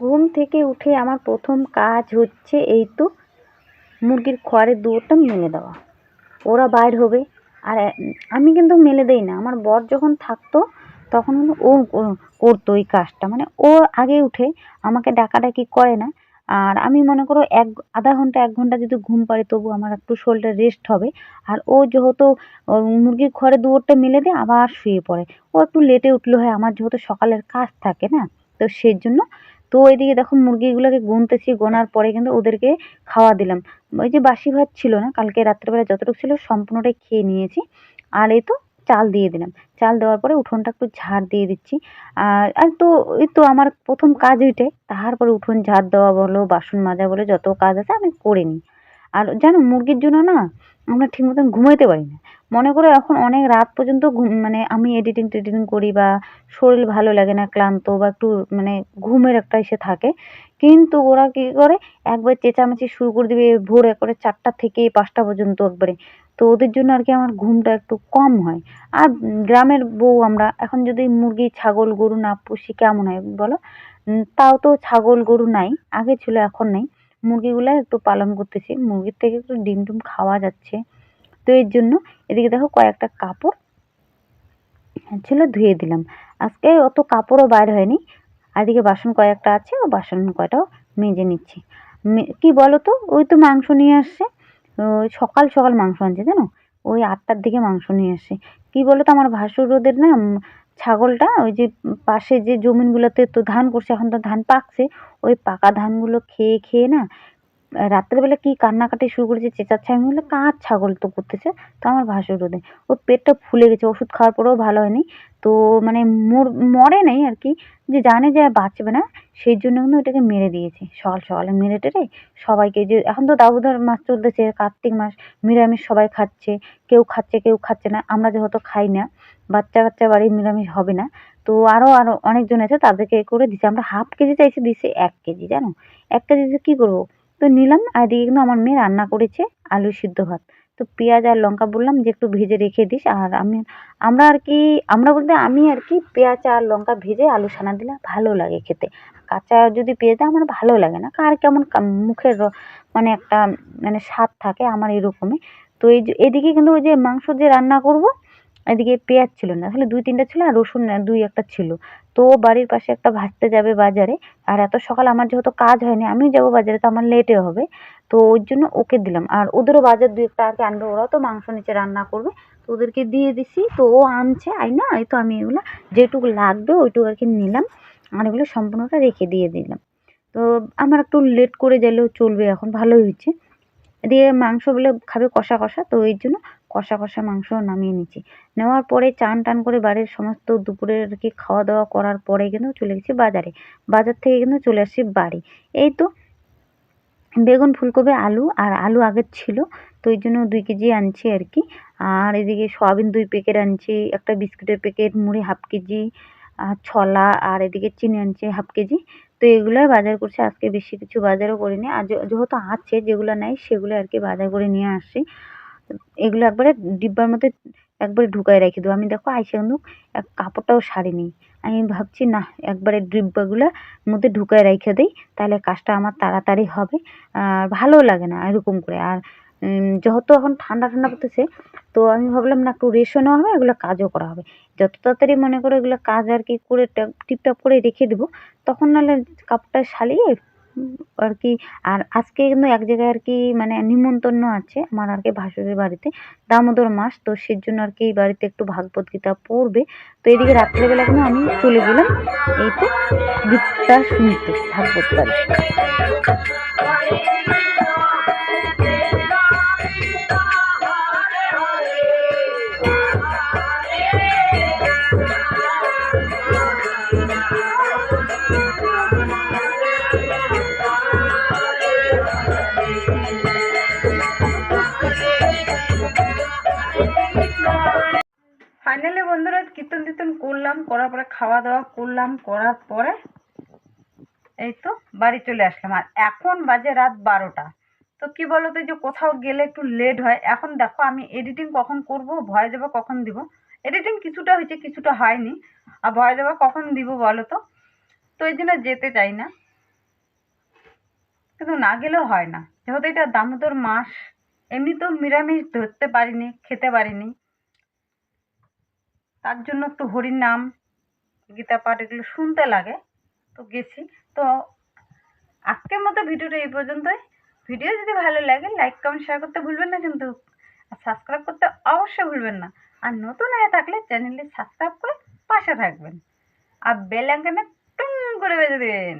ঘুম থেকে উঠে আমার প্রথম কাজ হচ্ছে এই তো মুরগির খড়ের দুয়োরটা মেলে দেওয়া। ওরা বাইর হবে। আর আমি কিন্তু মেলে দেই না। আমার বর যখন থাকতো, তখন ও- করতো ওই কাজটা। মানে ও আগে উঠে আমাকে ডাকাডাকি করে না। আর আমি মনে করো এক আধা ঘণ্টা, এক ঘণ্টা যদি ঘুম পাড়ি, তবু আমার একটু শরীরটা রেস্ট হবে। আর ও যেহেতু মুরগির খড়ে দুয়োরটা মেলে দিয়ে, আবার শুয়ে পড়ে। ও একটু লেটে উঠলে, হয়, আমার যেহেতু সকালের কাজ থাকে না, তো সেই জন্য তো ওইদিকে দেখো মুরগিগুলোকে গুনতেছি, গোনার পরে কিন্তু ওদেরকে খাওয়া দিলাম। ওই যে বাসি ভাত ছিল না, কালকে রাত্রেবেলা যতটুকু ছিল সম্পূর্ণটাই খেয়ে নিয়েছি। আর এই তো চাল দিয়ে দিলাম। চাল দেওয়ার পরে উঠোনটা একটু ঝাড় দিয়ে দিচ্ছি। আর আর তো, এই তো আমার প্রথম কাজ ওইটাই। তারপরে উঠোন ঝাড় দেওয়া বলো, বাসন মাজা বলো, যত কাজ আছে আমি করে নিই। আর জানো, মুরগির জন্য না আমরা ঠিক মতন ঘুমাইতে পারি না। মনে করো এখন অনেক রাত পর্যন্ত ঘুম মানে আমি এডিটিং টেডিটিং করি বা শরীর ভালো লাগে না, ক্লান্ত বা একটু মানে ঘুমের একটা এসে থাকে। কিন্তু ওরা কী করে? একবার চেঁচামেচি শুরু করে দিবে, ভোর একবারে চারটা থেকে পাঁচটা পর্যন্ত একবারে। তো ওদের জন্য আর কি আমার ঘুমটা একটু কম হয়। আর গ্রামের বউ আমরা, এখন যদি মুরগি, ছাগল, গরু না পুষি কেমন হয় বলো? তাও তো ছাগল, গরু নাই, আগে ছিল, এখন নেই। মুরগিগুলো একটু পালন করতেছি, মুরগির থেকে একটু ডিম টিম খাওয়া যাচ্ছে। তো এর জন্য এদিকে দেখো কয়েকটা কাপড় ছিল, ধুয়ে দিলাম। আজকে অত কাপড়ও বাইর হয়নি। আর এদিকে বাসন কয়েকটা আছে, ও বাসন কয়টাও মেজে নিচ্ছি। কি বলো তো? ওই তো মাংস নিয়ে আসছে। সকাল সকাল মাংস আনছে, জানো? ওই আটটার দিকে মাংস নিয়ে আসে। কি বলো তো আমার ভাসুর ওদের না ছাগলটা ওই যে পাশে যে জমিনগুলোতে তো ধান করছে, এখন তো ধান পাকছে, ওই পাকা ধানগুলো খেয়ে খেয়ে না রাত্রেবেলা কি কান্নাকাটি শুরু করেছে, চেঁচাচ্ছে, আমি বললাম কার ছাগল তো করতেছে তো আমার ভাসুর ওদের ওর পেটটা ফুলে গেছে, ওষুধ খাওয়ার পরেও ভালো হয়নি। তো মানে মর, মরে নাই আর কি, যে জানে যে বাঁচবে না, সেই জন্য কিন্তু ওটাকে মেরে দিয়েছে। সকাল সকালে মেরে টেরে সবাইকে, যে এখন তো দামোদর মাস চলতেছে, কার্তিক মাস, নিরামিষ সবাই খাচ্ছে, কেউ খাচ্ছে কেউ খাচ্ছে না, আমরা যেহেতু খাই না, বাচ্চা কাচ্চা বাড়ি নিরামিষ হবে না। তো আরও আরও অনেকজন আছে, তাদেরকে করে দিছে, আমরা হাফ কেজি চাইছি, দিছে এক কেজি, জানো? এক কেজি কী করব? তো নিলাম, আর এদিকে কিন্তু আমার মেয়ে রান্না করেছে আলু সিদ্ধ ভাত। তো পেঁয়াজ আর লঙ্কা বললাম যে একটু ভেজে রেখে দিস, আর আমি, আমরা আর কি, আমরা বলতে আমি আর কি পেঁয়াজ আর লঙ্কা ভেজে আলু সানা দিলে ভালো লাগে খেতে। কাঁচা যদি পেঁয়াজ দেয় আমার ভালো লাগে না, কার কেমন মুখের মানে একটা মানে স্বাদ থাকে আমার এরকমই। তো এই এদিকে কিন্তু ওই যে মাংস যে রান্না করব এদিকে পেঁয়াজ ছিল না আসলে দুই তিনটা ছিল আর রসুন দুই একটা ছিল। তো বাড়ির পাশে একটা ভাজতে যাবে বাজারে, আর এত সকাল আমার যেহেতু কাজ হয়নি, আমিও যাব বাজারে, তো আমার লেটে হবে। তো ওই জন্য ওকে দিলাম। আর ওদেরও বাজার দুই একটা আর কি আনবে, ওরাও তো মাংস নিচে রান্না করবে, তো ওদেরকে দিয়ে দিছি। তো ও আনছে, আই না, এই তো আমি এগুলো যেটুকু লাগবে ওইটুকু আর কি নিলাম, আর এগুলো সম্পূর্ণটা রেখে দিয়ে দিলাম। তো আমার একটু লেট করে গেলেও চলবে, এখন ভালোই হচ্ছে এদিকে মাংসগুলো খাবে কষা কষা, তো এই জন্য কষা কষা মাংস নামিয়ে নিচ্ছি। নেওয়ার পরে চান টান করে বাড়ির সমস্ত দুপুরের আর কি খাওয়া দাওয়া করার পরে কিন্তু চলে গেছি বাজারে। বাজার থেকে কিন্তু চলে আসছি বাড়ি। এই তো বেগুন, ফুলকপি, আলু আর আলু আগের ছিল, তো ওই জন্য দুই কেজি আনছি আর কি। আর এদিকে সয়াবিন দুই প্যাকেট আনছি, একটা বিস্কুটের প্যাকেট, মুড়ি হাফ কেজি, আর ছোলা, আর এদিকে চিনি আনছি হাফ কেজি। তো এগুলোই বাজার করছি। আজকে বেশি কিছু বাজারও করিনি। আর যেহেতু আছে, যেগুলো নাই, সেগুলো আর কি বাজার করে নিয়ে আসছি। এগুলো একবারে ডিব্বার মধ্যে একবারে ঢুকায় রেখে দেবো। আমি দেখো আইসা কিন্তু এক কাপড়টাও সারিনি। আমি ভাবছি, না, একবারে ডিব্বাগুলোর মধ্যে ঢুকায় রেখে দিই। তাহলে কাজটা আমার তাড়াতাড়ি হবে। আর ভালোও লাগে না এরকম করে। আর যেহেতু এখন ঠান্ডা ঠান্ডা পড়তেছে, তো আমি ভাবলাম, না, একটু রেস্টও নেওয়া হবে, এগুলো কাজও করা হবে। যত তাড়াতাড়ি মনে করো এগুলো কাজ আর কি করে টিপটাপ করে রেখে দেবো, তখন নাহলে কাপড়টা সালিয়ে আর কি, আর আজকে কিন্তু এক জায়গায় আর কি মানে নিমন্ত্রণ আছে আমার আর কি ভাসুরের বাড়িতে, দামোদর মাস, তো সেই জন্য আর কি বাড়িতে একটু ভাগবত গীতা পড়বে। তো এদিকে রাত্রেবেলা কিন্তু আমি চলে গেলাম, এই তো গীতা শুনতে, ভাগবত বাড়ি। বন্ধুরা কীর্তন টীর্তন করলাম, করার পরে খাওয়া দাওয়া করলাম, করার পরে এই তো বাড়ি চলে আসলাম। আর এখন বাজে রাত বারোটা। তো কি বলো তো যে কোথাও গেলে একটু লেট হয়। এখন দেখো আমি এডিটিং কখন করব ভয় দেবো কখন দিব? এডিটিং কিছুটা হয়েছে, কিছুটা হয়নি। আর ভয় দেওয়া কখন দিব বলো তো তো এই জন্য যেতে চাই না। কিন্তু না গেলেও হয় না। যেহেতু এটা দামোদর মাস, এমনিতেও নিরামিষ ধরতে পারিনি, খেতে পারিনি। তার জন্য একটু হরির নাম, গীতা পাঠ এগুলো শুনতে লাগে। তো গেছি। তো আজকের মতো ভিডিওটা এই পর্যন্তই। ভিডিও যদি ভালো লাগে লাইক কমেন্ট শেয়ার করতে ভুলবেন না কিন্তু। আর সাবস্ক্রাইব করতে অবশ্যই ভুলবেন না। আর নতুন হয়ে থাকলে চ্যানেলটি সাবস্ক্রাইব করে পাশে থাকবেন। আর বেল আইকনে টুং করে বেজে দেবেন।